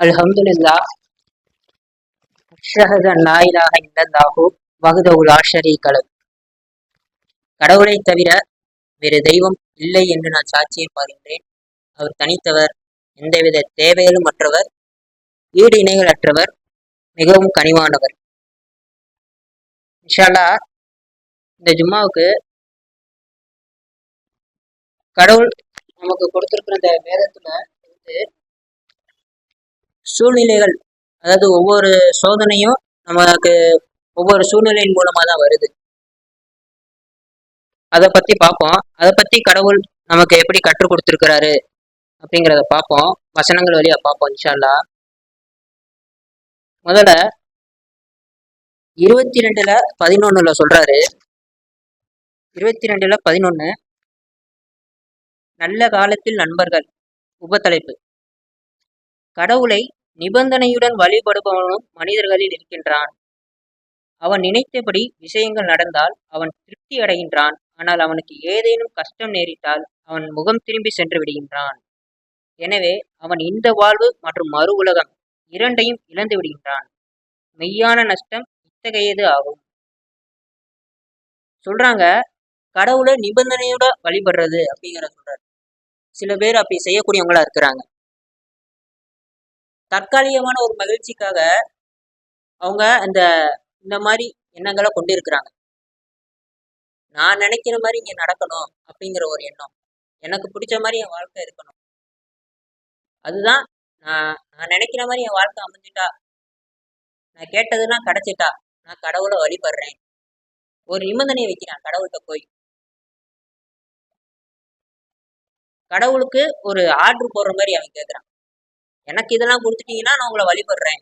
அல்ஹம்துலில்லா. அஷ்ஹது நாயிலாக லா வகுதவுல் ஆஷரி கலவு கடவுளை தவிர வேறு தெய்வம் இல்லை என்று நான் சாட்சியம் பாருகிறேன் அவர் தனித்தவர் எந்தவித தேவைகளும் அற்றவர் ஈடு இணைகள் அற்றவர் மிகவும் கனிவானவர். இன்ஷால்லா இந்த ஜும்மாவுக்கு கடவுள் நமக்கு கொடுத்துருக்கிற இந்த வேதத்துல வந்து சூழ்நிலைகள் அதாவது ஒவ்வொரு சோதனையும் நமக்கு ஒவ்வொரு சூழ்நிலையின் மூலமா தான் வருது. அதை பத்தி பார்ப்போம் அதை பத்தி கடவுள் நமக்கு எப்படி கற்றுக் கொடுத்துருக்கிறாரு அப்படிங்கிறத பார்ப்போம் வசனங்கள் வழியா பார்ப்போம் இன்ஷால்லா முதல்ல இருபத்தி ரெண்டுல பதினொன்னுல சொல்றாரு. இருபத்தி ரெண்டுல பதினொன்னு. நல்ல காலத்தில் நண்பர்கள் உபத்தலைப்பு. கடவுளை நிபந்தனையுடன் வழிபடுபவனும் மனிதர்களில் இருக்கின்றான். அவன் நினைத்தபடி விஷயங்கள் நடந்தால் அவன் திருப்தி அடைகின்றான். ஆனால் அவனுக்கு ஏதேனும் கஷ்டம் நேரிட்டால் அவன் முகம் திரும்பி சென்று விடுகின்றான். எனவே அவன் இந்த வாழ்வு மற்றும் மறு உலகம் இரண்டையும் இழந்து விடுகின்றான். மெய்யான நஷ்டம் இத்தகையது ஆகும். சொல்றாங்க கடவுளை நிபந்தனையோட வழிபடுறது அப்படிங்கிற சொல்றாரு. சில பேர் அப்படி செய்யக்கூடியவங்களா இருக்கிறாங்க. தற்காலிகமான ஒரு மகிழ்ச்சிக்காக அவங்க அந்த இந்த மாதிரி எண்ணங்களை கொண்டு இருக்கிறாங்க நான் நினைக்கிற மாதிரி இங்க நடக்கணும் அப்படிங்கிற ஒரு எண்ணம். எனக்கு பிடிச்ச மாதிரி என் வாழ்க்கை இருக்கணும். அதுதான் நான் நான் நினைக்கிற மாதிரி என் வாழ்க்கை அமைஞ்சிட்டா நான் கேட்டதுன்னா கிடைச்சிட்டா நான் கடவுளை வழிபடுறேன். ஒரு நிபந்தனையை வைக்கிறான் கடவுள்கிட்ட போய். கடவுளுக்கு ஒரு ஆர்டர் போடுற மாதிரி அவன் கேட்குறான் எனக்கு இதெல்லாம் கொடுத்துட்டீங்கன்னா நான் உங்களை வழிபடுறேன்.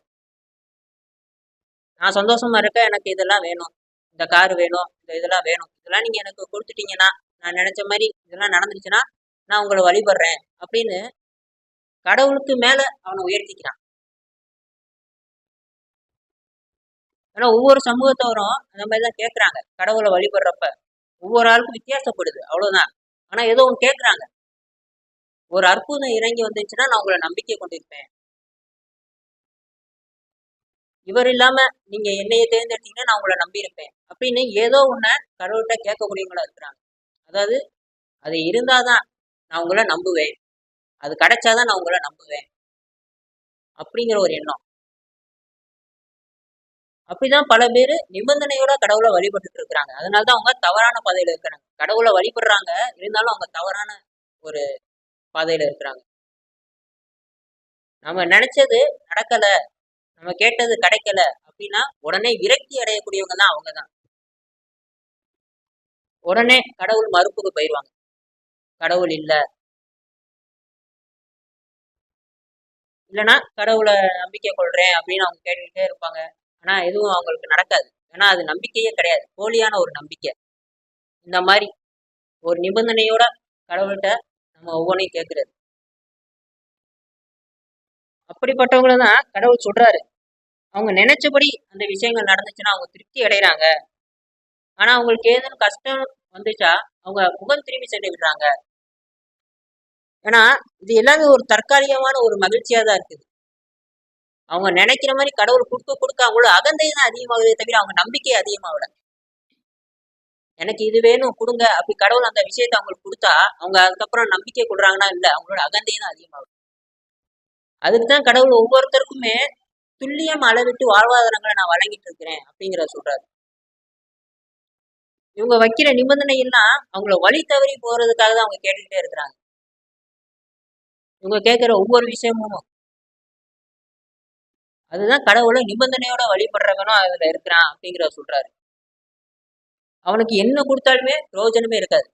நான் சந்தோஷமா இருக்க எனக்கு இதெல்லாம் வேணும். இந்த கார் வேணும். இந்த இதெல்லாம் வேணும். இதெல்லாம் நீங்க எனக்கு கொடுத்துட்டீங்கன்னா நான் நினைச்ச மாதிரி இதெல்லாம் நடந்துருச்சுன்னா நான் உங்களை வழிபடுறேன் அப்படின்னு கடவுளுக்கு மேல அவனை உயர்த்திக்கிறான். ஆனா ஒவ்வொரு சமூகத்தவரும் அந்த மாதிரி தான் கேட்கறாங்க கடவுளை வழிபடுறப்ப ஒவ்வொரு ஆளுக்கும் வித்தியாசப்படுது. அவ்வளவுதான். ஆனா ஏதோ ஒன்று கேட்கறாங்க ஒரு அற்புதம் இறங்கி வந்துச்சுன்னா நான் உங்களை நம்பிக்கை கொண்டிருப்பேன். இவர் இல்லாம நீங்க என்னைய தேர்ந்தெடுத்தீங்கன்னா நான் உங்களை நம்பியிருப்பேன். அப்படின்னு ஏதோ ஒன்ன கடவுள்கிட்ட கேட்கக்கூடியவங்களா இருக்கிறாங்க. அதாவது அது இருந்தாதான் நான் உங்களை நம்புவேன். அது கிடைச்சாதான் நான் உங்களை நம்புவேன். அப்படிங்கிற ஒரு எண்ணம். அப்படிதான் பல பேர் நிபந்தனையோட கடவுளை வழிபட்டுட்டு இருக்கிறாங்க. அதனாலதான் அவங்க தவறான பாதையில இருக்கிறாங்க. கடவுளை வழிபடுறாங்க. இருந்தாலும் அவங்க தவறான ஒரு பாதையில இருக்கிறாங்க. நம்ம நினைச்சது நடக்கல நம்ம கேட்டது கிடைக்கல அப்படின்னா உடனே விரக்தி அடையக்கூடியவங்க தான் அவங்க தான். உடனே கடவுள் மறுப்புக்கு போயிடுவாங்க கடவுள் இல்ல. இல்லைன்னா கடவுளை நம்பிக்கை கொள்றேன் அப்படின்னு அவங்க கேட்டுக்கிட்டே இருப்பாங்க. ஆனா எதுவும் அவங்களுக்கு நடக்காது. ஏன்னா அது நம்பிக்கையே கிடையாது. போலியான ஒரு நம்பிக்கை. இந்த மாதிரி ஒரு நிபந்தனையோட கடவுள்கிட்ட நம்ம ஒவ்வொன்றையும் கேட்கறது அப்படிப்பட்டவங்களை தான் கடவுள் சொல்றாரு. அவங்க நினைச்சபடி அந்த விஷயங்கள் நடந்துச்சுன்னா அவங்க திருப்தி அடைகிறாங்க ஆனா அவங்களுக்கு ஏதேனும் கஷ்டம் வந்துச்சா அவங்க முகம் திரும்பி சென்று விடுறாங்க. ஏன்னா இது எல்லாமே ஒரு தற்காலிகமான ஒரு மகிழ்ச்சியா தான் இருக்குது. அவங்க நினைக்கிற மாதிரி கடவுள் கொடுக்க கொடுக்க அவங்களோட அகந்தை தான் அதிகமாகுதே தவிர அவங்க நம்பிக்கை அதிகமாகல. எனக்கு இது வேணும் கொடுங்க. அப்படி கடவுள் அந்த விஷயத்த அவங்களுக்கு கொடுத்தா அவங்க அதுக்கப்புறம் நம்பிக்கை கொடுறாங்கன்னா இல்லை அவங்களோட அகந்தையும் தான் அதிகமாகும். அதுக்கு தான் கடவுள் ஒவ்வொருத்தருக்குமே துல்லியம் அளவிட்டு வாழ்வாதாரங்களை நான் வழங்கிட்டு இருக்கிறேன் அப்படிங்கிற சொல்றாரு. இவங்க வைக்கிற நிபந்தனை எல்லாம் அவங்கள வழி தவறி போறதுக்காக தான் அவங்க கேட்டுக்கிட்டே இருக்கிறாங்க. இவங்க கேட்கிற ஒவ்வொரு விஷயமும் அதுதான் கடவுளை நிபந்தனையோட வழிபடுறவனும் அதுல இருக்கிறான் அப்படிங்கிற சொல்றாரு. அவனுக்கு என்ன கொடுத்தாலுமே பிரயோஜனமே இருக்காது.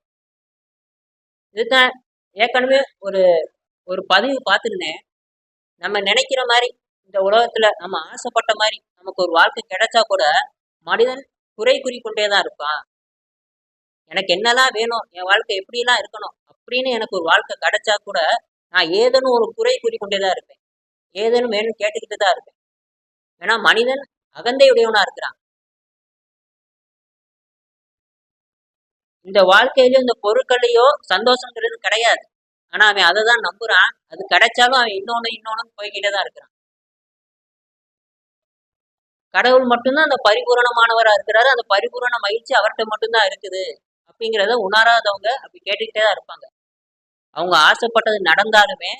இதுதான் ஏற்கனவே ஒரு ஒரு பதிவு பார்த்துருந்தேன். நம்ம நினைக்கிற மாதிரி இந்த உலகத்துல நம்ம ஆசைப்பட்ட மாதிரி நமக்கு ஒரு வாழ்க்கை கிடைச்சா கூட மனிதன் குறை குறிக்கொண்டே தான் இருப்பான். எனக்கு என்னெல்லாம் வேணும் என் வாழ்க்கை எப்படிலாம் இருக்கணும் அப்படின்னு எனக்கு ஒரு வாழ்க்கை கிடைச்சா கூட நான் ஏதேனும் ஒரு குறை கூறிக்கொண்டே தான் இருப்பேன். ஏதேனும் வேணும் கேட்டுக்கிட்டு தான் இருப்பேன். ஏன்னா மனிதன் அகந்தையுடையவனா இருக்கிறான். இந்த வாழ்க்கையிலயோ இந்த பொருட்களையோ சந்தோஷங்கிறது கிடையாது. ஆனா அவன் அதை தான் நம்புறான். அது கிடைச்சாலும் அவன் இன்னொன்னு இன்னொன்னு போய்கிட்டே தான் இருக்கிறான். கடவுள் மட்டும்தான் அந்த பரிபூரணமானவரா இருக்கிறாரு. அந்த பரிபூரண மகிழ்ச்சி அவர்கிட்ட மட்டும்தான் இருக்குது. அப்படிங்கிறத உணராதவங்க அப்படி கேட்டுக்கிட்டே தான் இருப்பாங்க. அவங்க ஆசைப்பட்டது நடந்தாலுமே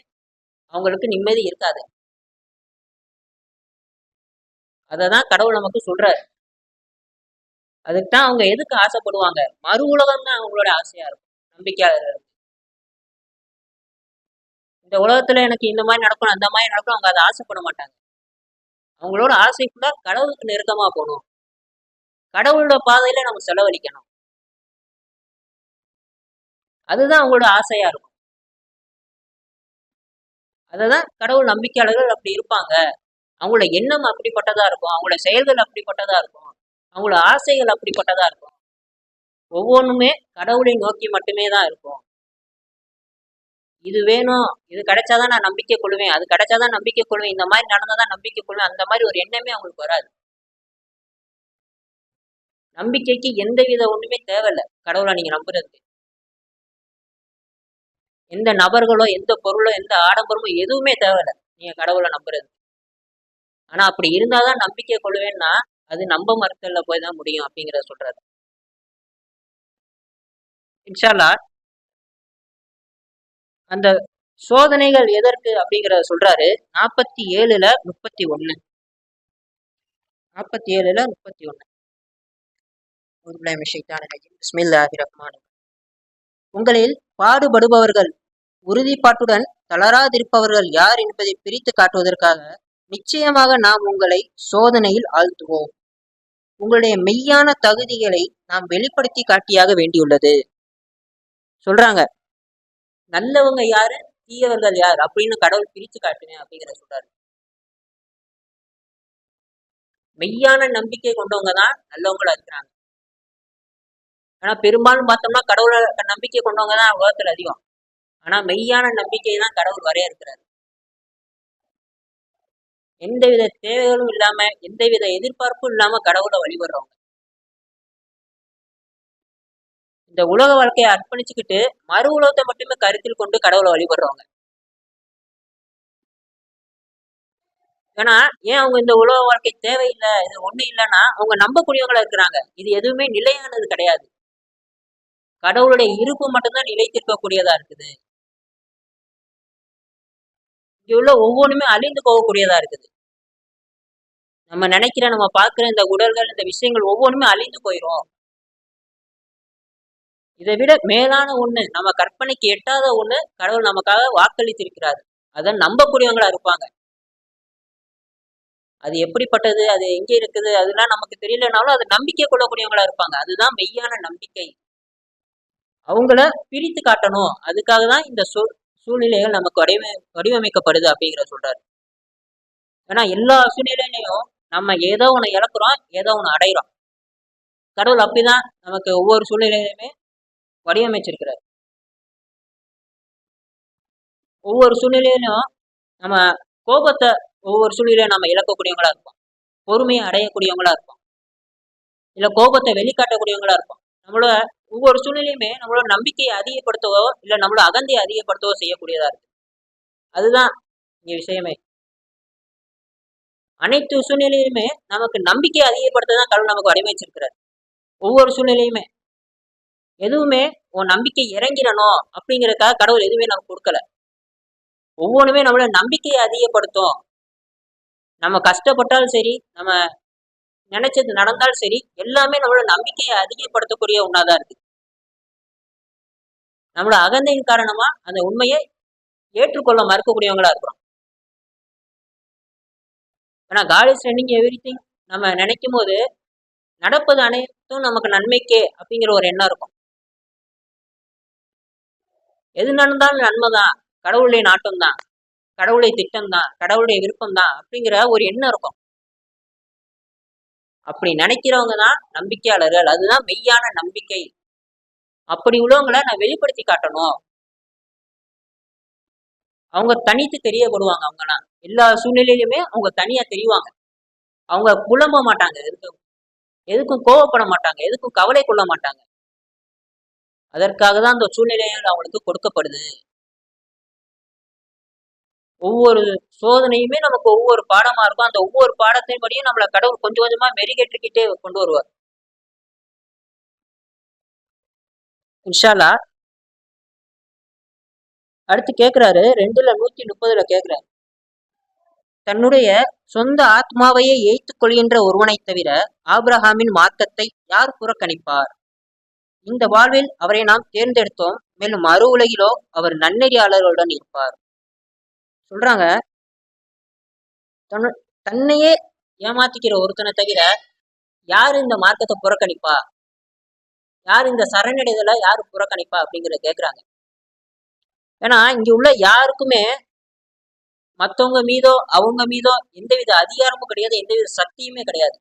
அவங்களுக்கு நிம்மதி இருக்காது. அதை தான் கடவுள் நமக்கு சொல்றாரு. அதுக்கு தான் அவங்க எதுக்கு ஆசைப்படுவாங்க? மறு உலகம் தான் அவங்களோட ஆசையா இருக்கும். நம்பிக்கையாளர்கள். இந்த உலகத்துல எனக்கு இந்த மாதிரி நடக்கணும் அந்த மாதிரி நடக்கணும் அவங்க அதை ஆசைப்பட மாட்டாங்க. அவங்களோட ஆசை கடவுளுக்கு நெருக்கமா போகணும். கடவுளோட பாதையில நம்ம செலவழிக்கணும். அதுதான் அவங்களோட ஆசையா இருக்கும். அததான் கடவுள் நம்பிக்கையாளர்கள் அப்படி இருப்பாங்க. அவங்களோட எண்ணம் அப்படிப்பட்டதா இருக்கும். அவங்களோட செயல்கள் அப்படிப்பட்டதா இருக்கும். அவங்களோட ஆசைகள் அப்படிப்பட்டதா இருக்கும். ஒவ்வொன்றுமே கடவுளை நோக்கி மட்டுமே தான் இருக்கும். இது வேணும் இது கிடைச்சாதான் நான் நம்பிக்கை கொள்வேன் அது கிடைச்சாதான் நம்பிக்கை கொள்வேன் இந்த மாதிரி நடந்தாதான் நம்பிக்கை கொள்வேன் அந்த மாதிரி ஒரு எண்ணமே அவங்களுக்கு வராது. நம்பிக்கைக்கு எந்த வித ஒண்ணுமே தேவையில்லை கடவுளை நீங்க நம்புறதுக்கு. எந்த நபர்களோ எந்த பொருளோ எந்த ஆடம்பரமோ எதுவுமே தேவையில்லை நீங்க கடவுளை நம்புறது ஆனா அப்படி இருந்தாதான் நம்பிக்கை கொள்வேன்னா அது நம்ம மரத்துல போய் தான் முடியும் அப்படிங்கிறத சொல்றாரு இன்ஷால்லா அந்த சோதனைகள் எதற்கு அப்படிங்கிறத சொல்றாரு. நாற்பத்தி ஏழுல முப்பத்தி ஒண்ணு நாற்பத்தி ஏழுல முப்பத்தி ஒண்ணு உங்களில் பாடுபடுபவர்கள் உறுதிப்பாட்டுடன் தளராதிருப்பவர்கள் யார் என்பதை பிரித்து காட்டுவதற்காக நிச்சயமாக நாம் உங்களை சோதனையில் ஆழ்த்துவோம். உங்களுடைய மெய்யான தகுதிகளை நாம் வெளிப்படுத்தி காட்டியாக வேண்டியுள்ளது. சொல்றாங்க. நல்லவங்க யாரு? தீயவர்கள் யார்? அப்படின்னு கடவுள் பிரிச்சு காட்டினேன் அப்படிங்கிற சொல்றாரு. மெய்யான நம்பிக்கை கொண்டவங்க தான் நல்லவங்களா இருக்கிறாங்க. ஆனா பெரும்பாலும் பார்த்தோம்னா கடவுளை நம்பிக்கை கொண்டவங்க தான் உலகத்துல அதிகம். ஆனா மெய்யான நம்பிக்கை தான் கடவுள் வரைய இருக்கிறாரு எந்தவித தேவைகளும் இல்லாம எந்தவித எதிர்பார்ப்பும் இல்லாம கடவுளை வழிபடுறவங்க. இந்த உலக வாழ்க்கையை அர்ப்பணிச்சுக்கிட்டு மறு உலகத்தை மட்டுமே கருத்தில் கொண்டு கடவுளை வழிபடுறவங்க. ஏன்னா ஏன் அவங்க இந்த உலக வாழ்க்கை தேவையில்லை இது ஒண்ணு இல்லைன்னா அவங்க நம்பக்கூடியவங்களா இருக்கிறாங்க. இது எதுவுமே நிலையானது கிடையாது. கடவுளுடைய இருப்பு மட்டும்தான் நிலைத்திருக்கக்கூடியதா இருக்குது. இங்கே உள்ள ஒவ்வொன்றுமே அழிந்து போகக்கூடியதா இருக்குது. நம்ம நினைக்கிற நம்ம பார்க்குற இந்த உடல்கள் இந்த விஷயங்கள் ஒவ்வொன்றுமே அழிந்து போயிடும் இதை விட மேலான ஒண்ணு நம்ம கற்பனைக்கு எட்டாத ஒண்ணு கடவுள் நமக்காக வாக்களித்திருக்கிறார். அதை நம்பக்கூடியவங்களா இருப்பாங்க. அது எப்படிப்பட்டது அது எங்க இருக்குது அதெல்லாம் நமக்கு தெரியலனாலும் அது நம்பிக்கை கொள்ளக்கூடியவங்களா இருப்பாங்க. அதுதான் மெய்யான நம்பிக்கை. அவங்கள பிரித்து காட்டணும். அதுக்காக தான் இந்த சொல் சூழ்நிலைகள் நமக்கு வடிவ வடிவமைக்கப்படுது அப்படிங்கிற சொல்றாரு. ஏன்னா எல்லா சூழ்நிலையிலையும் நம்ம ஏதோ ஒன்று இழக்கிறோம் ஏதோ ஒன்று அடைகிறோம் கடவுள் அப்படிதான் நமக்கு ஒவ்வொரு சூழ்நிலையிலுமே வடிவமைச்சிருக்கிறார். ஒவ்வொரு சூழ்நிலையிலும் நம்ம கோபத்தை ஒவ்வொரு சூழ்நிலையும் நம்ம இழக்கக்கூடியவங்களா இருப்போம். பொறுமையை அடையக்கூடியவங்களா இருப்போம். இல்ல கோபத்தை வெளிக்காட்டக்கூடியவங்களா இருப்போம். நம்மளோட ஒவ்வொரு சூழ்நிலையுமே நம்மளோட நம்பிக்கையை அதிகப்படுத்தவோ இல்ல நம்மளோட அகந்தையை அதிகப்படுத்தவோ செய்யக்கூடியதா இருக்கு. அதுதான் இங்க விஷயமே. அனைத்து சூழ்நிலையுமே நமக்கு நம்பிக்கையை அதிகப்படுத்த தான் கடவுள் நமக்கு வடிவமைச்சிருக்கிறார் ஒவ்வொரு சூழ்நிலையுமே. எதுவுமே உன் நம்பிக்கை இறங்கிடணும் அப்படிங்கறதுக்காக கடவுள் எதுவுமே நமக்கு கொடுக்கல. ஒவ்வொன்றுமே நம்மளோட நம்பிக்கையை அதிகப்படுத்தும். நம்ம கஷ்டப்பட்டாலும் சரி நம்ம நினைச்சது நடந்தாலும் சரி எல்லாமே நம்மளோட நம்பிக்கையை அதிகப்படுத்தக்கூடிய ஒன்றாதான் இருக்கு. நம்மளோட அகந்தையின் காரணமா அந்த உண்மையை ஏற்றுக்கொள்ள மறுக்கக்கூடியவங்களா இருக்கிறோம். ஆனா God is running everything நம்ம நினைக்கும் போது நடப்பது அனைத்தும் நமக்கு நன்மைக்கே அப்படிங்கிற ஒரு எண்ணம் இருக்கும். எது நடந்தாலும் நன்மை தான் கடவுளுடைய நாட்டம் தான் கடவுளுடைய திட்டம் தான் கடவுளுடைய விருப்பம் தான் அப்படிங்கிற ஒரு எண்ணம் இருக்கும். அப்படி நினைக்கிறவங்க தான் நம்பிக்கையாளர்கள். அதுதான் மெய்யான நம்பிக்கை. அப்படி உள்ளவங்களை நான் வெளிப்படுத்தி காட்டணும். அவங்க தனித்து தெரியப்படுவாங்க அவங்கலாம் எல்லா சூழ்நிலையிலுமே அவங்க தனியா தெரிவாங்க. அவங்க புலம்ப மாட்டாங்க எதுக்கும். எதுக்கும் கோவப்பட மாட்டாங்க. எதுக்கும் கவலை கொள்ள மாட்டாங்க. அதற்காக தான் அந்த சூழ்நிலைகள் அவங்களுக்கு கொடுக்கப்படுது. ஒவ்வொரு சோதனையுமே நமக்கு ஒவ்வொரு பாடமா இருக்கும். அந்த ஒவ்வொரு பாடத்தின் படியும் நம்மள கடவுள் கொஞ்சம் கொஞ்சமா மெருகேற்றிக்கிட்டே கொண்டு வருவார். இன்ஷாலா அடுத்து கேக்குறாரு. ரெண்டுல நூத்தி முப்பதுல கேட்குறாரு தன்னுடைய சொந்த ஆத்மாவையே ஏய்த்து கொள்கின்ற ஒருவனை தவிர ஆப்ரஹாமின் மார்க்கத்தை யார் புறக்கணிப்பார்? இந்த வாழ்வில் அவரை நாம் தேர்ந்தெடுத்தோம். மேலும் மறு உலகிலோ அவர் நன்னெறியாளர்களுடன் இருப்பார். சொல்றாங்க. தன்னையே ஏமாத்திக்கிற ஒருத்தனை தவிர யார் இந்த மார்க்கத்தை புறக்கணிப்பா? யார் இந்த சரணடைதலை யார் புறக்கணிப்பா அப்படிங்கறத கேக்குறாங்க. ஏன்னா இங்க உள்ள யாருக்குமே மத்தவங்க மீதோ அவங்க மீதோ எந்தவித அதிகாரமும் கிடையாது எந்தவித சக்தியுமே கிடையாது.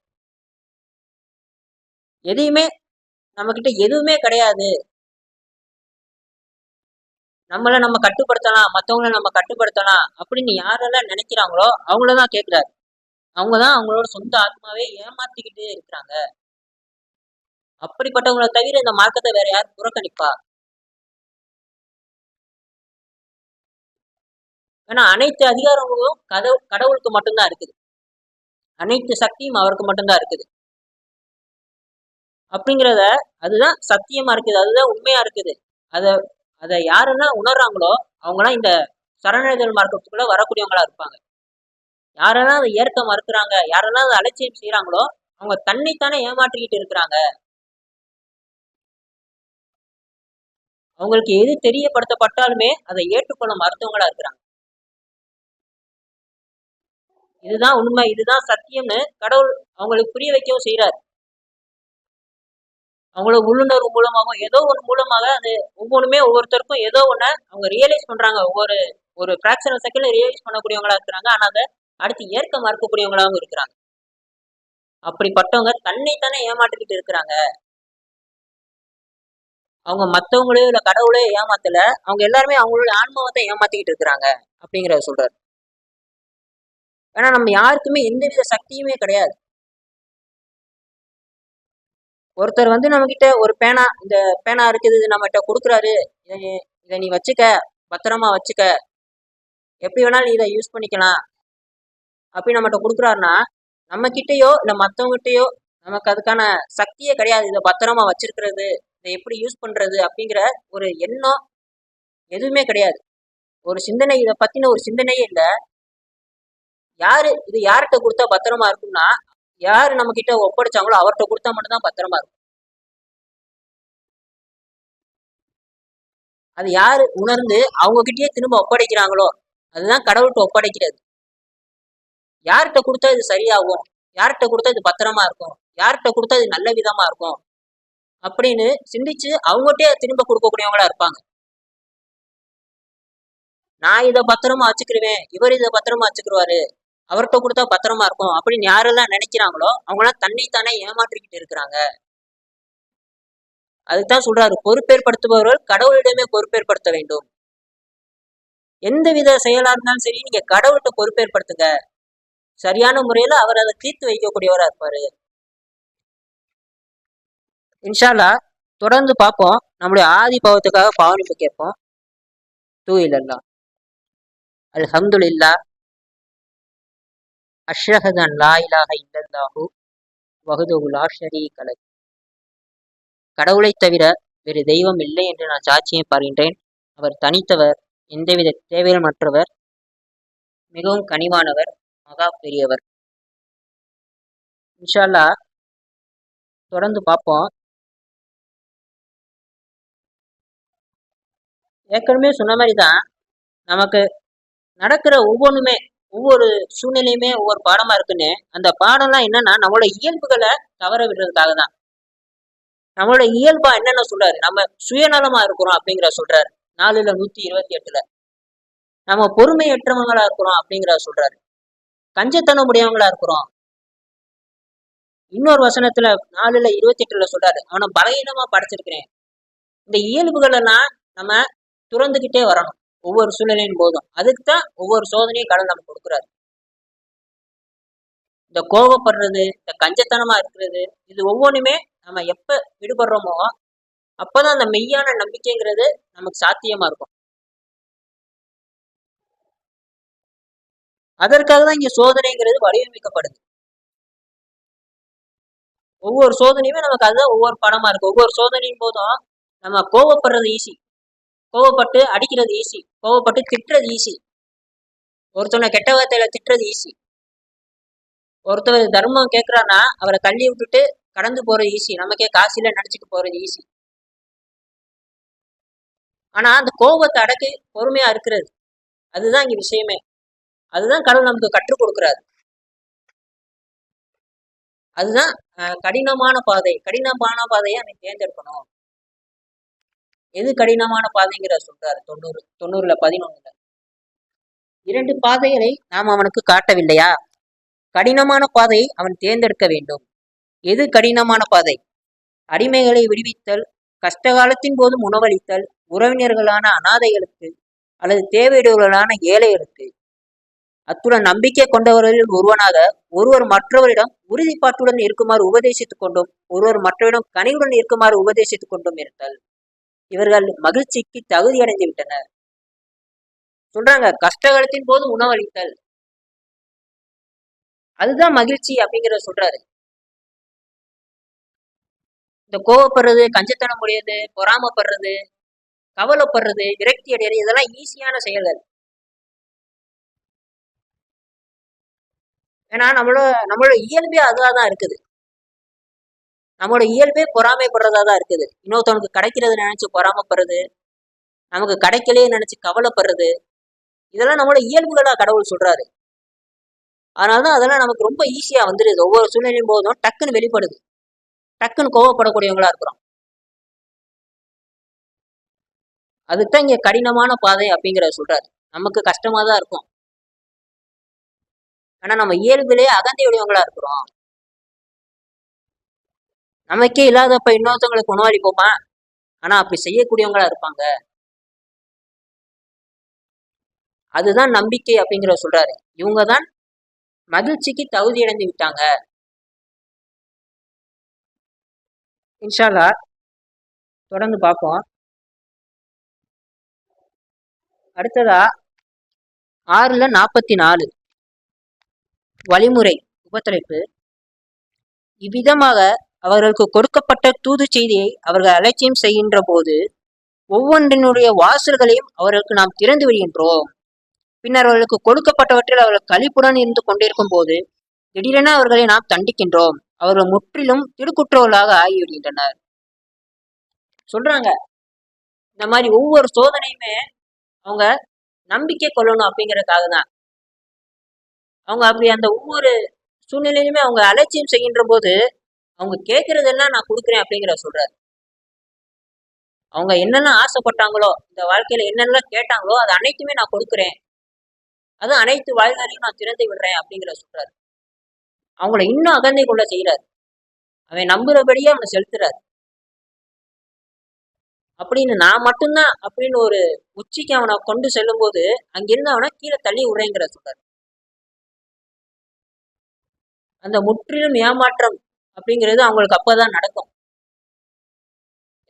எதையுமே நம்ம கிட்ட எதுவுமே கிடையாது. நம்மள நம்ம கட்டுப்படுத்தலாம் மத்தவங்கள நம்ம கட்டுப்படுத்தலாம் அப்படின்னு யாரெல்லாம் நினைக்கிறாங்களோ அவங்களதான் அவங்க அவங்கதான் அவங்களோட சொந்த ஆத்மாவே ஏமாத்திக்கிட்டே இருக்கிறாங்க. அப்படிப்பட்டவங்களை தவிர இந்த மார்க்கத்தை வேற யார் புறக்கணிப்பா? ஏன்னா அனைத்து அதிகாரங்களும் கதவு கடவுளுக்கு மட்டும்தான் இருக்குது. அனைத்து சக்தியும் அவருக்கு மட்டும்தான் இருக்குது. அப்படிங்கிறத அதுதான் சத்தியமா இருக்குது. அதுதான் உண்மையா இருக்குது. அதை அதை யாருன்னா உணர்றாங்களோ அவங்களாம் இந்த சரணடைதல் மார்க்கத்துக்குள்ள வரக்கூடியவங்களா இருப்பாங்க. யாரெல்லாம் அதை ஏற்க மறுக்கிறாங்க யாரெல்லாம் அதை அலட்சியம் செய்யறாங்களோ அவங்க தன்னைத்தானே ஏமாற்றிக்கிட்டு இருக்கிறாங்க. அவங்களுக்கு எது தெரியப்படுத்தப்பட்டாலுமே அதை ஏற்றுக்கொள்ள மருத்துவங்களா இருக்கிறாங்க. இதுதான் உண்மை இதுதான் சத்தியம்னு கடவுள் அவங்களுக்கு புரிய வைக்கவும் செய்யறாரு அவங்களோட உள்ளுணர்வு மூலமாகவும் ஏதோ ஒன்று மூலமாக அது ஒவ்வொன்றுமே ஒவ்வொருத்தருக்கும் ஏதோ ஒன்று அவங்க ரியலைஸ் பண்றாங்க. ஒவ்வொரு ஒரு ஃபிராக்ஷனல் செகண்ட்ல ரியலைஸ் பண்ணக்கூடியவங்களா இருக்கிறாங்க. ஆனா அதை அடுத்து ஏற்க மறுக்கக்கூடியவங்களாகவும் இருக்கிறாங்க. அப்படிப்பட்டவங்க தன்னைத்தானே ஏமாற்றிக்கிட்டு இருக்கிறாங்க. அவங்க மற்றவங்களே இல்லை கடவுளையோ ஏமாத்தல. அவங்க எல்லாருமே அவங்களுடைய ஆன்மாவத்தை ஏமாத்திக்கிட்டு இருக்கிறாங்க அப்படிங்கிறத சொல்றாரு. ஏன்னா நம்ம யாருக்குமே எந்தவித சக்தியுமே கிடையாது. ஒருத்தர் வந்து நம்ம கிட்ட ஒரு பேனா இந்த பேனா இருக்குது இது நம்மகிட்ட கொடுக்குறாரு. இதை நீ- வச்சுக்க பத்திரமா வச்சுக்க. எப்படி வேணாலும் நீ இதை யூஸ் பண்ணிக்கலாம். அப்படி நம்மகிட்ட கொடுக்குறாருன்னா நம்ம கிட்டயோ இல்லை மற்றவங்ககிட்டயோ நமக்கு அதுக்கான சக்தியே கிடையாது. இதை பத்திரமா வச்சிருக்கிறது. இதை எப்படி யூஸ் பண்றது அப்படிங்கிற ஒரு எண்ணம் எதுவுமே கிடையாது. ஒரு சிந்தனை இதை பத்தின ஒரு சிந்தனையே இல்லை. யாரு இது யார்கிட்ட கொடுத்தா பத்திரமா இருக்கும்னா யாரு நம்ம கிட்ட ஒப்படைச்சாங்களோ அவர்கிட்ட கொடுத்தா மட்டும்தான் பத்திரமா இருக்கும். அது யாரு உணர்ந்து அவங்க கிட்டயே திரும்ப ஒப்படைக்கிறாங்களோ அதுதான் கடவுள்கிட்ட ஒப்படைக்கிறது. யார்கிட்ட கொடுத்தா இது சரியாகும்? யார்கிட்ட கொடுத்தா இது பத்திரமா இருக்கும்? யார்கிட்ட கொடுத்தா இது நல்ல விதமா இருக்கும்? அப்படின்னு சிந்திச்சு அவங்ககிட்டே திரும்ப கொடுக்கக்கூடியவங்களா இருப்பாங்க. நான் இதை பத்திரமா வச்சுக்கிருவேன் இவர் இதை பத்திரமா வச்சுக்கிருவாரு அவர்கிட்ட கொடுத்தா பத்திரமா இருக்கும் அப்படின்னு யாரெல்லாம் நினைக்கிறாங்களோ அவங்களாம் தன்னைத்தானே ஏமாற்றிக்கிட்டு இருக்கிறாங்க. அதுதான் சொல்றாரு பொறுப்பேற்படுத்துபவர்கள் கடவுளிடமே பொறுப்பேற்படுத்த வேண்டும். எந்த வித செயலா இருந்தாலும் சரி நீங்க கடவுள்கிட்ட பொறுப்பேற்படுத்துங்க. சரியான முறையில அவர் அதை தீர்த்து வைக்கக்கூடியவரா இருப்பாரு. இன்ஷால்லா தொடர்ந்து பார்ப்போம். நம்முடைய ஆதி பாவத்துக்காக பாவனிப்பு கேட்போம். தூ இல்லல்லா அல்ஹம்துலில்லா அஷ்ரஹது அன் லா இலாக இல்லல்லாஹு வகுதுலா லா கலை லஹ். கடவுளைத் தவிர வேறு தெய்வம் இல்லை என்று நான் சாட்சியம் பாருகின்றேன். அவர் தனித்தவர் எந்தவித தேவையமற்றவர் மிகவும் கனிவானவர் மகா பெரியவர். இன்ஷா அல்லாஹ் தொடர்ந்து பார்ப்போம். ஏற்கனவே சொன்ன மாதிரி தான் நமக்கு நடக்கிற ஒவ்வொன்றுமே ஒவ்வொரு சூழ்நிலையுமே ஒவ்வொரு பாடமா இருக்குன்னு அந்த பாடம்லாம் என்னன்னா நம்மளோட இயல்புகளை தவற விடுறதுக்காக தான் நம்மளோட இயல்பா என்னென்ன சொல்றாரு. நம்ம சுயநலமா இருக்கிறோம் அப்படிங்கிற சொல்றாரு. நாலுல நூத்தி இருபத்தி எட்டுல. நம்ம பொறுமையற்றவங்களா இருக்கிறோம் அப்படிங்கிற சொல்றாரு. கஞ்சத்தனம் உடையவங்களா இருக்கிறோம். இன்னொரு வசனத்துல நாலுல இருபத்தி எட்டுல சொல்றாரு. அவனை பலகீனமா படைச்சிருக்கிறேன். இந்த இயல்புகள் எல்லாம் நம்ம துறந்துகிட்டே வரணும். ஒவ்வொரு சூழ்நிலையின் போதும். அதுக்கு தான் ஒவ்வொரு சோதனையும் கடன் நமக்கு கொடுக்குறாரு. இந்த கோபப்படுறது இந்த கஞ்சத்தனமா இருக்கிறது இது ஒவ்வொன்றுமே நம்ம எப்ப விடுபடுறோமோ அப்பதான் அந்த மெய்யான நம்பிக்கைங்கிறது நமக்கு சாத்தியமா இருக்கும். அதற்காக தான் இங்க சோதனைங்கிறது வடிவமைக்கப்படுது. ஒவ்வொரு சோதனையுமே நமக்கு அதுதான் ஒவ்வொரு படமா இருக்கும் ஒவ்வொரு சோதனையும் போதும் நம்ம கோவப்படுறது ஈஸி கோவப்பட்டு அடிக்கிறது ஈஸி கோவப்பட்டு திட்டுறது ஈஸி ஒருத்தனை கெட்ட வார்த்தையில திட்டுறது ஈஸி ஒருத்தவர் தர்மம் கேட்கறான்னா அவரை தள்ளி விட்டுட்டு கடந்து போறது ஈஸி நமக்கே காசில நடிச்சுட்டு போறது ஈஸி ஆனா அந்த கோபத்தை அடக்கி பொறுமையா இருக்கிறது. அதுதான் இங்க விஷயமே. அதுதான் கடவுள் நமக்கு கற்றுக் கொடுக்குறாரு. அதுதான் கடினமான பாதை. கடினமான பாதையை நீ தேர்ந்தெடுக்கணும். எது கடினமான பாதைங்கிற சொல்றாரு. தொண்ணூறு தொண்ணூறுல பதினொன்னுல. இரண்டு பாதைகளை நாம் அவனுக்கு காட்டவில்லையா? கடினமான பாதையை அவன் தேர்ந்தெடுக்க வேண்டும். எது கடினமான பாதை? அடிமைகளை விடுவித்தல் கஷ்டகாலத்தின் போதும் உணவளித்தல் உறவினர்களான அனாதைகளுக்கு அல்லது தேவையுடையவர்களான ஏழைகளுக்கு அத்துடன் நம்பிக்கை கொண்டவர்களில் ஒருவனாக ஒருவர் மற்றவரிடம் உறுதிப்பாட்டுடன் இருக்குமாறு உபதேசித்துக் கொண்டும் ஒருவர் மற்றவரிடம் கனிவுடன் இருக்குமாறு உபதேசித்துக் கொண்டும் இருத்தல். இவர்கள் மகிழ்ச்சிக்கு தகுதி அடைந்து விட்டனர் சொல்றாங்க கஷ்டகாலத்தின் போது உணவளித்தல். அதுதான் மகிழ்ச்சி அப்படிங்கிறத சொல்றாரு. இந்த கோவப்படுறது கஞ்சத்தனம் உடையது பொறாமப்படுறது கவலைப்படுறது விரக்தி அடையிறது இதெல்லாம் ஈஸியான செயல்கள். ஏன்னா நம்மளோட நம்மளோட இயல்பே அதுவாக தான் இருக்குது. நம்மளோட இயல்பே பொறாமைப்படுறதா தான் இருக்குது. இன்னொருத்தவனுக்கு கிடைக்கிறத நினைச்சு பொறாமப்படுறது நமக்கு கிடைக்கலையே நினைச்சு கவலைப்படுறது இதெல்லாம் நம்மளோட இயல்புகளா கடவுள் சொல்றாரு. அதனாலதான் அதெல்லாம் நமக்கு ரொம்ப ஈஸியா வந்துடுது ஒவ்வொரு சூழ்நிலையும் போதும் டக்குன்னு வெளிப்படுது. டக்குன்னு கோவப்படக்கூடியவங்களா இருக்கிறோம். அதுதான் இங்க கடினமான பாதை அப்படிங்கிறத சொல்றாரு. நமக்கு கஷ்டமா தான் இருக்கும். ஆனா நம்ம இயல்பிலேயே அகந்தையுடையவங்களா இருக்கிறோம். நமக்கே இல்லாதப்ப இன்னொருத்தவங்களுக்கு உணவளிப்போமா ஆனா அப்படி செய்யக்கூடியவங்களா இருப்பாங்க. அதுதான் நம்பிக்கை அப்படிங்கிற சொல்றாரு. இவங்க தான் மகிழ்ச்சிக்கு தகுதி அடைந்து விட்டாங்க. இன்ஷால்லா தொடர்ந்து பார்ப்போம். அடுத்ததா ஆறுல நாற்பத்தி நாலு வழிமுறை உபத்தலைப்பு. இவ்விதமாக அவர்களுக்கு கொடுக்கப்பட்ட தூது செய்தியை அவர்கள் அலட்சியம் செய்கின்ற போது ஒவ்வொன்றினுடைய வாசல்களையும் அவர்களுக்கு நாம் திறந்து விடுகின்றோம். பின்னர் அவர்களுக்கு கொடுக்கப்பட்டவற்றில் அவர்கள் கழிப்புடன் இருந்து கொண்டிருக்கும் போது திடீரென அவர்களை நாம் தண்டிக்கின்றோம். அவர்கள் முற்றிலும் திருக்குற்றவர்களாக ஆகிவிடுகின்றனர். சொல்றாங்க. இந்த மாதிரி ஒவ்வொரு சோதனையுமே அவங்க நம்பிக்கை கொள்ளணும் அப்படிங்கறதுக்காக தான். அவங்க அப்படி அந்த ஒவ்வொரு சூழ்நிலையிலுமே அவங்க அலட்சியம் செய்கின்ற போது அவங்க கேட்கறதெல்லாம் நான் கொடுக்குறேன் அப்படிங்கிற சொல்றாரு. அவங்க என்னென்ன ஆசைப்பட்டாங்களோ இந்த வாழ்க்கையில என்னென்ன கேட்டாங்களோ அது அனைத்துமே நான் கொடுக்குறேன். அது அனைத்து வாழ்க்கையிலையும் நான் திறந்து விடுறேன் அப்படிங்கிற சொல்றாரு. அவங்கள இன்னும் அகந்தை கொள்ள செய்யறாரு அவன் நம்புறபடியே அவனை செலுத்துறாரு. அப்படின்னு நான் மட்டும்தான் அப்படின்னு ஒரு உச்சிக்கு அவனை கொண்டு செல்லும் போது அங்கிருந்து அவனை கீழே தள்ளி விடுறேங்கிற சொல்றாரு. அந்த முற்றிலும் ஏமாற்றம் அப்படிங்கிறது அவங்களுக்கு அப்போதான் நடக்கும்.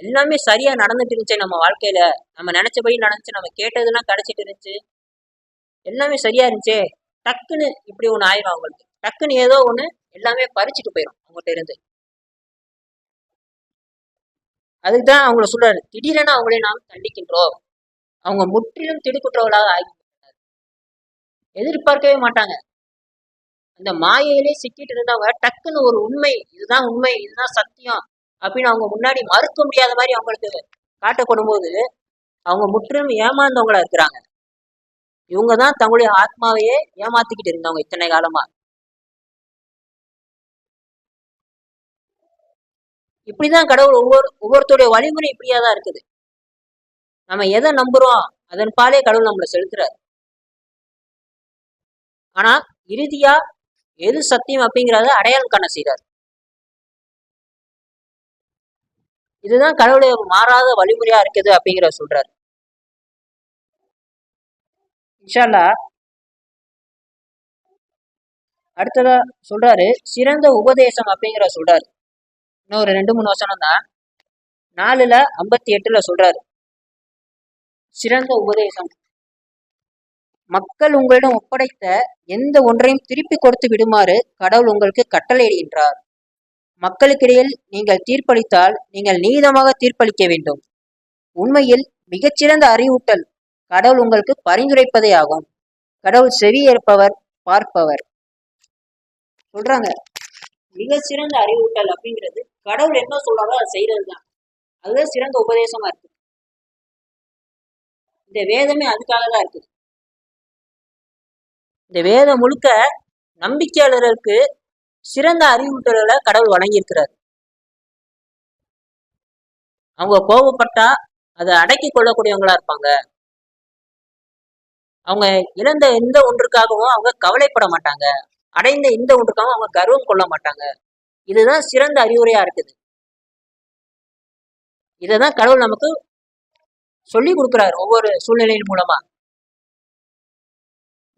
எல்லாமே சரியா நடந்துட்டு இருந்துச்சு நம்ம வாழ்க்கையில. நம்ம நினைச்சபடி நடந்துச்சு. நம்ம கேட்டதெல்லாம் கிடைச்சிட்டு இருந்துச்சு. எல்லாமே சரியா இருந்துச்சே. டக்குன்னு இப்படி ஒண்ணு ஆயிரும் அவங்களுக்கு. டக்குன்னு ஏதோ ஒண்ணு எல்லாமே பறிச்சுட்டு போயிடும் அவங்கள்ட்ட இருந்து. அதுக்கு தான் அவங்கள சொல்றாரு திடீரென அவங்களே நாம் தண்டிக்கின்றோம். அவங்க முற்றிலும் திடுக்குற்றவர்களாக ஆகி எதிர்பார்க்கவே மாட்டாங்க. அந்த மாயையிலே சிக்கிட்டு இருந்தவங்க டக்குன்னு ஒரு உண்மை இதுதான் உண்மை இதுதான் சத்தியம் அப்படின்னு அவங்க முன்னாடி மறுக்க முடியாத மாதிரி அவங்களுக்கு காட்டப்படும் போது அவங்க முற்றிலும் ஏமாந்தவங்களா இருக்கிறாங்க. இவங்க தான் தங்களுடைய ஆத்மாவையே ஏமாத்திக்கிட்டு இருந்தவங்க இத்தனை காலமா. இப்படிதான் கடவுள் ஒவ்வொரு ஒவ்வொருத்தருடைய வழிமுறை இப்படியா தான் இருக்குது. நம்ம எதை நம்புறோம் அதன் பாலே கடவுள் நம்மளை செலுத்துறாரு. ஆனா இறுதியா எது சத்தியம் அப்படிங்கிறத அடையாளம் காண செய்றார் இதுதான் கடவுளுடைய மாறாத வழிமுறையா இருக்குது அப்படிங்கிற சொல்றாரு. இன்ஷால்லா அடுத்ததா சொல்றாரு சிறந்த உபதேசம் அப்படிங்கிற சொல்றாரு. இன்னும் ஒரு ரெண்டு மூணு வசனம் தான். நாலுல ஐம்பத்தி எட்டுல சொல்றாரு. சிறந்த உபதேசம். மக்கள் உங்களிடம் ஒப்படைத்த எந்த ஒன்றையும் திருப்பி கொடுத்து விடுமாறு கடவுள் உங்களுக்கு கட்டளையிடுகின்றார். மக்களுக்கிடையில் நீங்கள் தீர்ப்பளித்தால் நீங்கள் நீதமாக தீர்ப்பளிக்க வேண்டும். உண்மையில் மிகச்சிறந்த அறிவூட்டல் கடவுள் உங்களுக்கு பரிந்துரைப்பதே ஆகும். கடவுள் செவியேற்பவர் பார்ப்பவர். சொல்றாங்க. மிக சிறந்த அறிவூட்டல் அப்படிங்கிறது கடவுள் என்ன சொல்றாரோ அதை செய்யறது தான் அதுதான் சிறந்த உபதேசமா இருக்கு. இந்த வேதமே அதுக்காக தான் இருக்குது இந்த வேதம் முழுக்க நம்பிக்கையாளர்களுக்கு சிறந்த அறிவுறுத்தல்களை கடவுள் வழங்கியிருக்கிறார். அவங்க கோபப்பட்டா அதை அடக்கி கொள்ளக்கூடியவங்களா இருப்பாங்க. அவங்க இழந்த எந்த ஒன்றுக்காகவும் அவங்க கவலைப்பட மாட்டாங்க. அடைந்த எந்த ஒன்றுக்காகவும் அவங்க கர்வம் கொள்ள மாட்டாங்க. இதுதான் சிறந்த அறிவுரையா இருக்குது. இதைதான் கடவுள் நமக்கு சொல்லி கொடுக்குறாரு ஒவ்வொரு சூழ்நிலையின் மூலமா.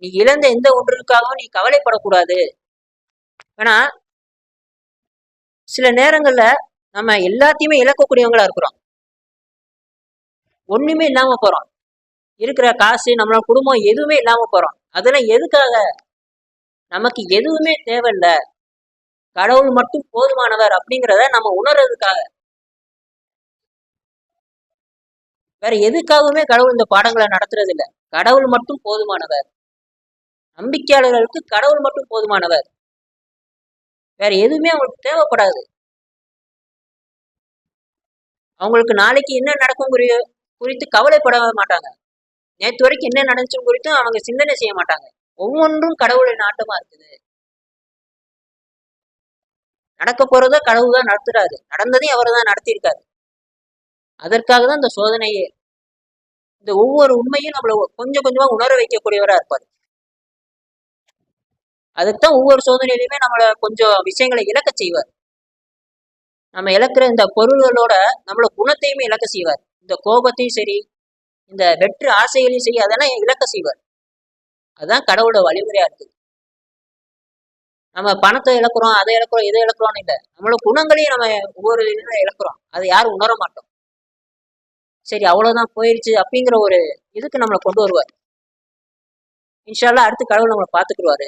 நீ இழந்த எந்த ஒன்றுக்காகவும் நீ கவலைப்படக்கூடாது. ஏன்னா சில நேரங்கள்ல நம்ம எல்லாத்தையுமே இழக்கக்கூடியவங்களா இருக்கிறோம். ஒண்ணுமே இல்லாம போறோம். இருக்கிற காசு நம்மளோட குடும்பம் எதுவுமே இல்லாம போறோம். அதெல்லாம் எதுக்காக? நமக்கு எதுவுமே தேவையில்ல. கடவுள் மட்டும் போதுமானவர் அப்படிங்கிறத நம்ம உணர்றதுக்காக. வேற எதுக்காகவுமே கடவுள் இந்த பாடங்களை நடத்துறது இல்லை கடவுள் மட்டும் போதுமானவர். நம்பிக்கையாளர்களுக்கு கடவுள் மட்டும் போதுமானவர். வேற எதுவுமே அவங்களுக்கு தேவைப்படாது. அவங்களுக்கு நாளைக்கு என்ன நடக்கும் குறித்து கவலைப்பட மாட்டாங்க. நேற்று வரைக்கும் என்ன நடந்துச்சுன்னு குறித்தும் அவங்க சிந்தனை செய்ய மாட்டாங்க. ஒவ்வொன்றும் கடவுளின் நாட்டமா இருக்குது. நடக்க போறதோ கடவுள் தான் நடத்துறாரு. நடந்ததையும் அவர் தான் நடத்தியிருக்காரு. அதற்காக தான் இந்த சோதனையே இந்த ஒவ்வொரு உண்மையும் நம்மள கொஞ்சம் கொஞ்சமா உணர வைக்கக்கூடியவரா இருப்பாரு. அதுக்குதான் ஒவ்வொரு சோதனையிலுமே நம்மள கொஞ்சம் விஷயங்களை இழக்க செய்வார். நம்ம இழக்கிற இந்த பொருள்களோட நம்மள குணத்தையுமே இழக்க செய்வார். இந்த கோபத்தையும் சரி இந்த வெற்று ஆசைகளையும் சரி அதெல்லாம் இழக்க செய்வார். அதுதான் கடவுளோட வழிமுறையா இருக்கு. நம்ம பணத்தை இழக்கிறோம் அதை இழக்கிறோம் இதை இழக்கிறோம்னு இல்லை. நம்மளோட குணங்களையும் நம்ம ஒவ்வொரு இழக்கிறோம். அதை யாரும் உணர மாட்டோம். சரி அவ்வளவுதான் போயிருச்சு அப்படிங்கிற ஒரு இதுக்கு நம்மளை கொண்டு வருவார். இன்ஷால்லா அடுத்து கடவுள் நம்மளை பார்த்துக்குருவாரு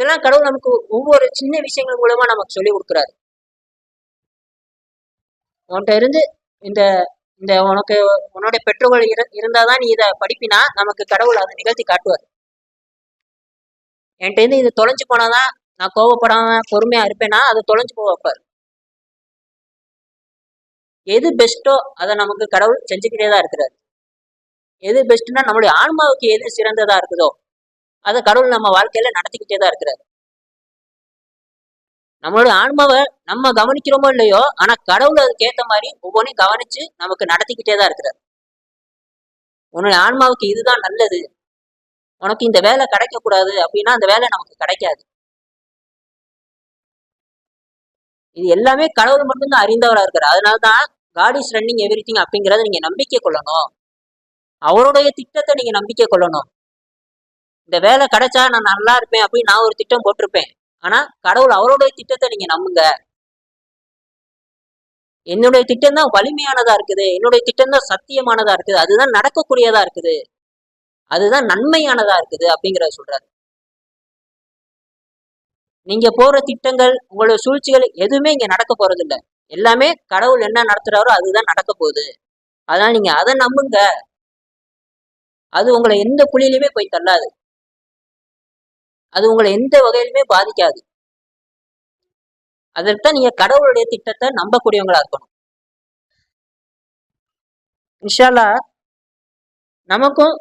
இதெல்லாம் கடவுள் நமக்கு ஒவ்வொரு சின்ன விஷயங்கள் மூலமா நமக்கு சொல்லி கொடுக்குறாரு. உன்கிட்ட இருந்து இந்த இந்த உனக்கு உன்னுடைய பெற்றோர்கள் இரு இருந்தாதான் நீ இதை படிப்பினா நமக்கு கடவுள் அதை நிகழ்த்தி காட்டுவார். என்கிட்ட இருந்து இது தொலைஞ்சு போனாதான் நான் கோவப்படாம பொறுமையா இருப்பேனா அது தொலைஞ்சு போக வைப்பார். எது பெஸ்ட்டோ அதை நமக்கு கடவுள் செஞ்சுக்கிட்டே தான் இருக்கிறார். எது பெஸ்ட்னா நம்மளுடைய ஆன்மாவுக்கு எது சிறந்ததா இருக்குதோ அதை கடவுள் நம்ம வாழ்க்கையில நடத்திக்கிட்டே தான் இருக்கிறாரு. நம்மளுடைய ஆன்மாவை நம்ம கவனிக்கிறோமோ இல்லையோ ஆனா கடவுள் அதுக்கேற்ற மாதிரி ஒவ்வொன்றையும் கவனிச்சு நமக்கு நடத்திக்கிட்டே தான் இருக்கிறார். உன்னுடைய ஆன்மாவுக்கு இதுதான் நல்லது. உனக்கு இந்த வேலை கிடைக்க கூடாது அப்படின்னா அந்த வேலை நமக்கு கிடைக்காது. இது எல்லாமே கடவுள் மட்டும்தான் அறிந்தவராக இருக்கிறார். அதனாலதான் God is running everything அப்படிங்கிறத நீங்க நம்பிக்கை கொள்ளணும். அவருடைய திட்டத்தை நீங்க நம்பிக்கை கொள்ளணும். இந்த வேலை கிடைச்சா நான் நல்லா இருப்பேன் அப்படின்னு நான் ஒரு திட்டம் போட்டிருப்பேன். ஆனா கடவுள் அவருடைய திட்டத்தை நீங்க நம்புங்க. என்னுடைய திட்டம் தான் வலிமையானதா இருக்குது. என்னுடைய திட்டம் தான் சத்தியமானதா இருக்குது. அதுதான் நடக்கக்கூடியதா இருக்குது. அதுதான் நன்மையானதா இருக்குது அப்படிங்கிறத சொல்றாரு. நீங்க போற திட்டங்கள் உங்களோட சூழ்ச்சிகள் எதுவுமே இங்க நடக்க போறது இல்லை எல்லாமே கடவுள் என்ன நடத்துறாரோ அதுதான் நடக்க போகுது. அதனால நீங்க அதை நம்புங்க. அது உங்களை எந்த குழியிலுமே போய் தள்ளாது. அது உங்களை எந்த வகையிலுமே பாதிக்காது. அதற்கு நீங்க கடவுளுடைய திட்டத்தை நம்பக்கூடியவங்களா இருக்கணும். இன்ஷால்லா நமக்கும்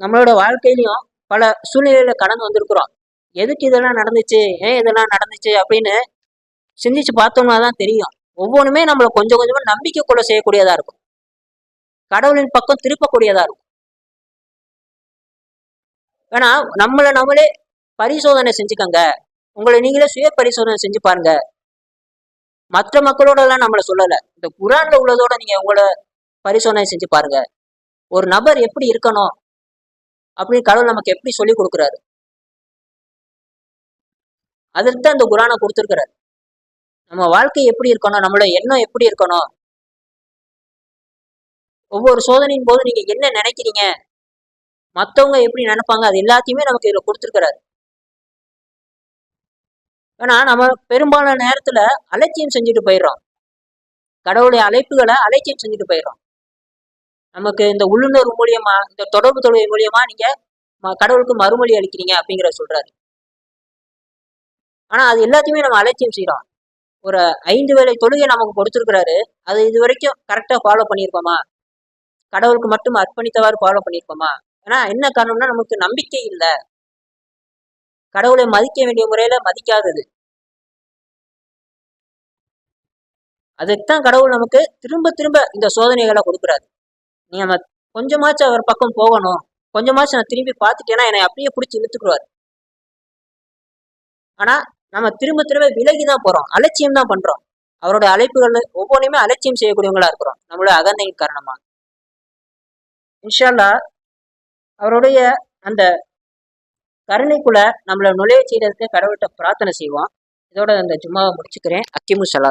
நம்மளோட வாழ்க்கையிலையும் பல சூழ்நிலையில கடந்து வந்திருக்கிறோம். எதுக்கு இதெல்லாம் நடந்துச்சு? ஏன் இதெல்லாம் நடந்துச்சு? அப்படின்னு சிந்திச்சு பார்த்தோம்னா தான் தெரியும். ஒவ்வொன்றுமே நம்மளை கொஞ்சம் கொஞ்சமா நம்பிக்கை கொள்ள செய்யக்கூடியதா இருக்கும். கடவுளின் பக்கம் திருப்பக்கூடியதா இருக்கும். ஏன்னா நம்மளை நம்மளே பரிசோதனை செஞ்சுக்கங்க. உங்களை நீங்களே சுய பரிசோதனை செஞ்சு பாருங்க. மற்ற மக்களோட எல்லாம் நம்மளை சொல்லலை. இந்த குரான்ல உள்ளதோட நீங்க உங்களை பரிசோதனை செஞ்சு பாருங்க. ஒரு நபர் எப்படி இருக்கணும்? அப்படின்னு கடவுள் நமக்கு எப்படி சொல்லி கொடுக்குறாரு? அதற்கு தான் இந்த குரானை கொடுத்துருக்கிறாரு. நம்ம வாழ்க்கை எப்படி இருக்கணும்? நம்மளோட எண்ணம் எப்படி இருக்கணும்? ஒவ்வொரு சோதனையின் போது நீங்க என்ன நினைக்கிறீங்க? மற்றவங்க எப்படி நினைப்பாங்க? அது எல்லாத்தையுமே நமக்கு இதில் கொடுத்துருக்கிறாரு. ஏன்னா நம்ம பெரும்பாலான நேரத்துல அலட்சியம் செஞ்சுட்டு போயிடுறோம். கடவுளுடைய அழைப்புகளை அலட்சியம் செஞ்சுட்டு போயிடுறோம். நமக்கு இந்த உள்ளுணர்வு மூலியமா இந்த தொடர்பு தொழில் மூலியமா நீங்க ம- கடவுளுக்கு மறுமொழி அளிக்கிறீங்க அப்படிங்கிற சொல்றாரு. ஆனா அது எல்லாத்தையுமே நம்ம அலட்சியம் செய்யறோம் ஒரு ஐந்து வேளை தொழுகை நமக்கு கொடுத்துருக்கிறாரு அது இது வரைக்கும் கரெக்டா ஃபாலோ பண்ணியிருக்கோமா? கடவுளுக்கு மட்டும் அர்ப்பணித்தவாறு ஃபாலோ பண்ணியிருக்கோமா? ஏன்னா என்ன காரணம்னா நமக்கு நம்பிக்கை இல்லை. கடவுளை மதிக்க வேண்டிய முறையில மதிக்காதது. அதுக்குத்தான் கடவுள் நமக்கு திரும்ப திரும்ப இந்த சோதனைகளை கொடுக்குறாரு. நீ நம்ம கொஞ்சமாச்சும் அவர் பக்கம் போகணும். கொஞ்சமாச்சும் நான் திரும்பி பார்த்துட்டேன்னா என்னை அப்படியே பிடிச்சி இழுத்துக்குருவார் ஆனா நம்ம திரும்ப திரும்ப விலகி தான் போறோம். அலட்சியம் தான் பண்றோம். அவருடைய அழைப்புகள் ஒவ்வொன்றையுமே அலட்சியம் செய்யக்கூடியவங்களா இருக்கிறோம். நம்மளுடைய அகந்தையின் காரணமா இன்ஷால்லா அவருடைய அந்த கருணைக்குள்ள நம்மளை நுழைய செய்யறதுக்கு கடவுள்கிட்ட பிரார்த்தனை செய்வோம். இதோட அந்த ஜும்மாவை முடிச்சுக்கிறேன். அக்கிமு சலா